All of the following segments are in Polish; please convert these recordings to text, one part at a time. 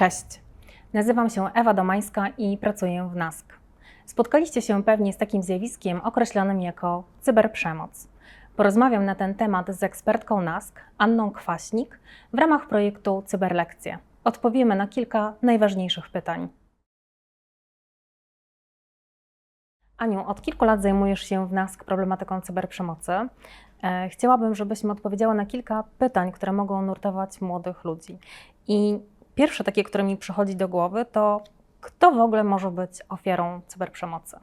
Cześć, nazywam się Ewa Domańska i pracuję w NASK. Spotkaliście się pewnie z takim zjawiskiem określonym jako cyberprzemoc. Porozmawiam na ten temat z ekspertką NASK, Anną Kwaśnik, w ramach projektu Cyberlekcje. Odpowiemy na kilka najważniejszych pytań. Aniu, od kilku lat zajmujesz się w NASK problematyką cyberprzemocy. E, Chciałabym, żebyśmy odpowiedziała na kilka pytań, które mogą nurtować młodych ludzi. I pierwsze takie, które mi przychodzi do głowy, to kto w ogóle może być ofiarą cyberprzemocy?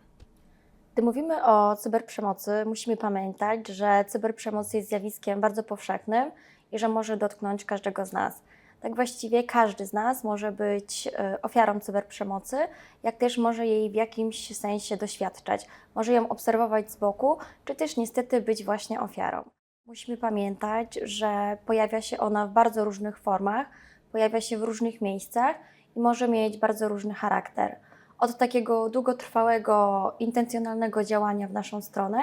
Gdy mówimy o cyberprzemocy, musimy pamiętać, że cyberprzemoc jest zjawiskiem bardzo powszechnym i że może dotknąć każdego z nas. Tak właściwie każdy z nas może być e, ofiarą cyberprzemocy, jak też może jej w jakimś sensie doświadczać. Może ją obserwować z boku, czy też niestety być właśnie ofiarą. Musimy pamiętać, że pojawia się ona w bardzo różnych formach, pojawia się w różnych miejscach i może mieć bardzo różny charakter od takiego długotrwałego, intencjonalnego działania w naszą stronę,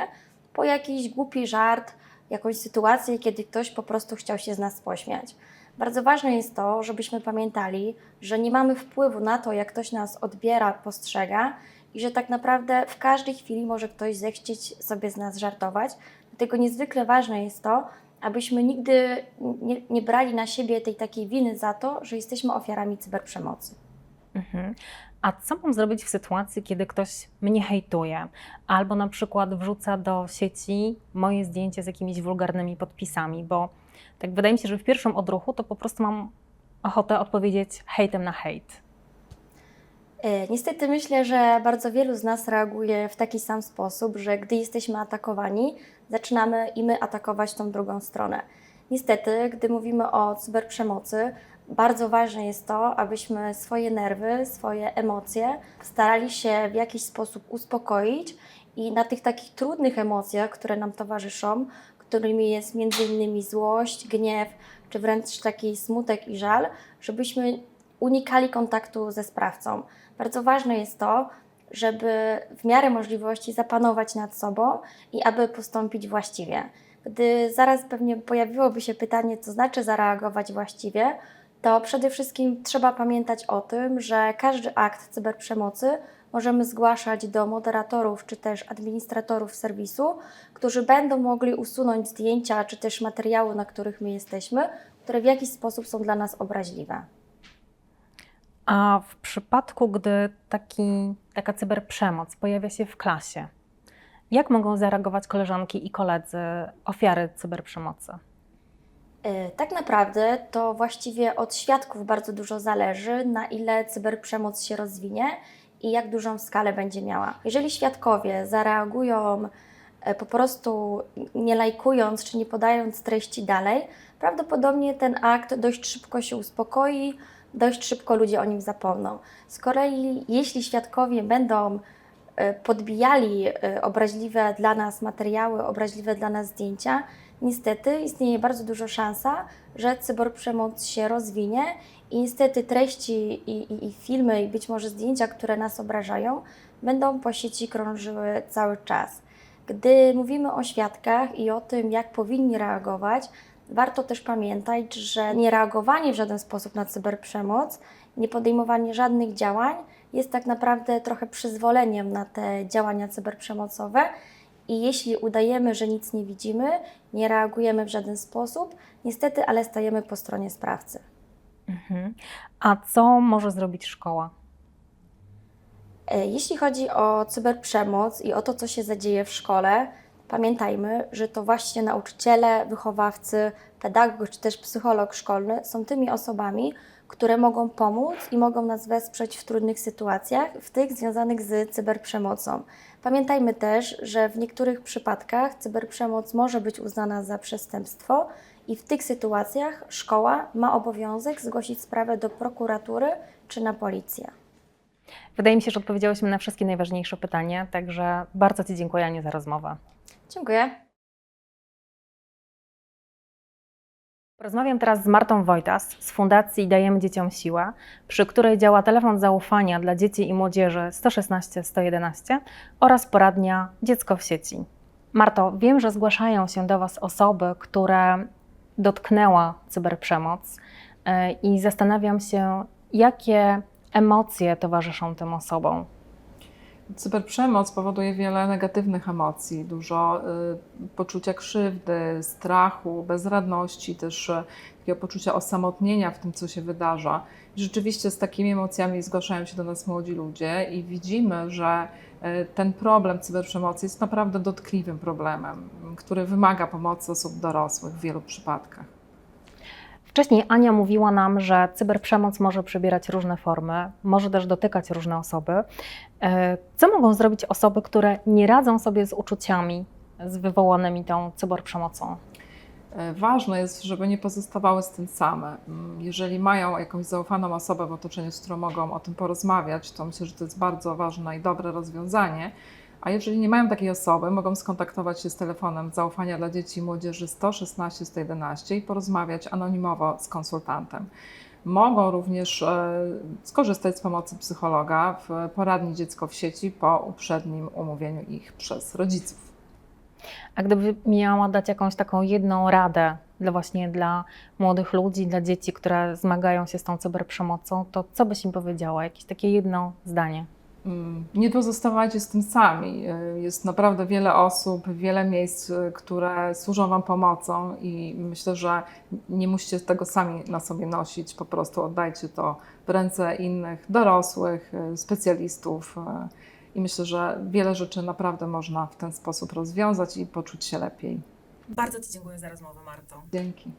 po jakiś głupi żart, jakąś sytuację, kiedy ktoś po prostu chciał się z nas pośmiać. Bardzo ważne jest to, żebyśmy pamiętali, że nie mamy wpływu na to, jak ktoś nas odbiera, postrzega i że tak naprawdę w każdej chwili może ktoś zechcieć sobie z nas żartować. Dlatego niezwykle ważne jest to, abyśmy nigdy nie, nie brali na siebie tej takiej winy za to, że jesteśmy ofiarami cyberprzemocy. Mhm. A co mam zrobić w sytuacji, kiedy ktoś mnie hejtuje, albo na przykład wrzuca do sieci moje zdjęcie z jakimiś wulgarnymi podpisami? Bo tak wydaje mi się, że w pierwszym odruchu to po prostu mam ochotę odpowiedzieć hejtem na hejt. E, Niestety myślę, że bardzo wielu z nas reaguje w taki sam sposób, że gdy jesteśmy atakowani, zaczynamy i my atakować tą drugą stronę. Niestety, gdy mówimy o cyberprzemocy, bardzo ważne jest to, abyśmy swoje nerwy, swoje emocje starali się w jakiś sposób uspokoić i na tych takich trudnych emocjach, które nam towarzyszą, którymi jest między innymi złość, gniew, czy wręcz taki smutek i żal, żebyśmy unikali kontaktu ze sprawcą. Bardzo ważne jest to, żeby w miarę możliwości zapanować nad sobą i aby postąpić właściwie. Gdy zaraz pewnie pojawiłoby się pytanie, co znaczy zareagować właściwie, to przede wszystkim trzeba pamiętać o tym, że każdy akt cyberprzemocy możemy zgłaszać do moderatorów czy też administratorów serwisu, którzy będą mogli usunąć zdjęcia czy też materiały, na których my jesteśmy, które w jakiś sposób są dla nas obraźliwe. A w przypadku, gdy taki, taka cyberprzemoc pojawia się w klasie, jak mogą zareagować koleżanki i koledzy ofiary cyberprzemocy? E, Tak naprawdę to właściwie od świadków bardzo dużo zależy, na ile cyberprzemoc się rozwinie i jak dużą skalę będzie miała. Jeżeli świadkowie zareagują e, po prostu nie lajkując czy nie podając treści dalej, prawdopodobnie ten akt dość szybko się uspokoi, dość szybko ludzie o nim zapomną. Z kolei, jeśli świadkowie będą e, podbijali e, obraźliwe dla nas materiały, obraźliwe dla nas zdjęcia, niestety istnieje bardzo duża szansa, że cyberprzemoc się rozwinie i niestety treści i, i, i filmy i być może zdjęcia, które nas obrażają, będą po sieci krążyły cały czas. Gdy mówimy o świadkach i o tym, jak powinni reagować, warto też pamiętać, że niereagowanie w żaden sposób na cyberprzemoc, nie podejmowanie żadnych działań jest tak naprawdę trochę przyzwoleniem na te działania cyberprzemocowe. I jeśli udajemy, że nic nie widzimy, nie reagujemy w żaden sposób, niestety, ale stajemy po stronie sprawcy. Mhm. A co może zrobić szkoła? E, Jeśli chodzi o cyberprzemoc i o to, co się zadzieje w szkole, pamiętajmy, że to właśnie nauczyciele, wychowawcy, pedagog czy też psycholog szkolny są tymi osobami, które mogą pomóc i mogą nas wesprzeć w trudnych sytuacjach, w tych związanych z cyberprzemocą. Pamiętajmy też, że w niektórych przypadkach cyberprzemoc może być uznana za przestępstwo i w tych sytuacjach szkoła ma obowiązek zgłosić sprawę do prokuratury czy na policję. Wydaje mi się, że odpowiedziałyśmy na wszystkie najważniejsze pytania, także bardzo Ci dziękuję Aniu za rozmowę. Dziękuję. Porozmawiam teraz z Martą Wojtas z Fundacji Dajemy Dzieciom Siłę, przy której działa telefon zaufania dla dzieci i młodzieży 116 111 oraz poradnia Dziecko w sieci. Marto, wiem, że zgłaszają się do Was osoby, które dotknęła cyberprzemoc yy, i zastanawiam się, Jakie emocje towarzyszą tym osobom? Cyberprzemoc powoduje wiele negatywnych emocji, dużo y, poczucia krzywdy, strachu, bezradności, też y, takiego poczucia osamotnienia w tym, co się wydarza. I rzeczywiście z takimi emocjami zgłaszają się do nas młodzi ludzie i widzimy, że y, ten problem cyberprzemocy jest naprawdę dotkliwym problemem, który wymaga pomocy osób dorosłych w wielu przypadkach. Wcześniej Ania mówiła nam, że cyberprzemoc może przybierać różne formy, może też dotykać różne osoby. E, Co mogą zrobić osoby, które nie radzą sobie z uczuciami z wywołanymi tą cyberprzemocą? E, Ważne jest, żeby nie pozostawały z tym same. Mm, Jeżeli mają jakąś zaufaną osobę w otoczeniu, z którą mogą o tym porozmawiać, to myślę, że to jest bardzo ważne i dobre rozwiązanie. A jeżeli nie mają takiej osoby, mogą skontaktować się z telefonem zaufania dla dzieci i młodzieży 116 111 i porozmawiać anonimowo z konsultantem. Mogą również e, skorzystać z pomocy psychologa w poradni Dziecko w sieci po uprzednim umówieniu ich przez rodziców. A gdyby miała dać jakąś taką jedną radę dla właśnie dla młodych ludzi, dla dzieci, które zmagają się z tą cyberprzemocą, to co byś im powiedziała? Jakieś takie jedno zdanie. Mm, Nie pozostawajcie z tym sami. Y, Jest naprawdę wiele osób, wiele miejsc, y, które służą Wam pomocą i myślę, że nie musicie tego sami na sobie nosić. Po prostu oddajcie to w ręce innych, dorosłych, y, specjalistów. y, I myślę, że wiele rzeczy naprawdę można w ten sposób rozwiązać i poczuć się lepiej. Bardzo Ci dziękuję za rozmowę, Marto. Dzięki.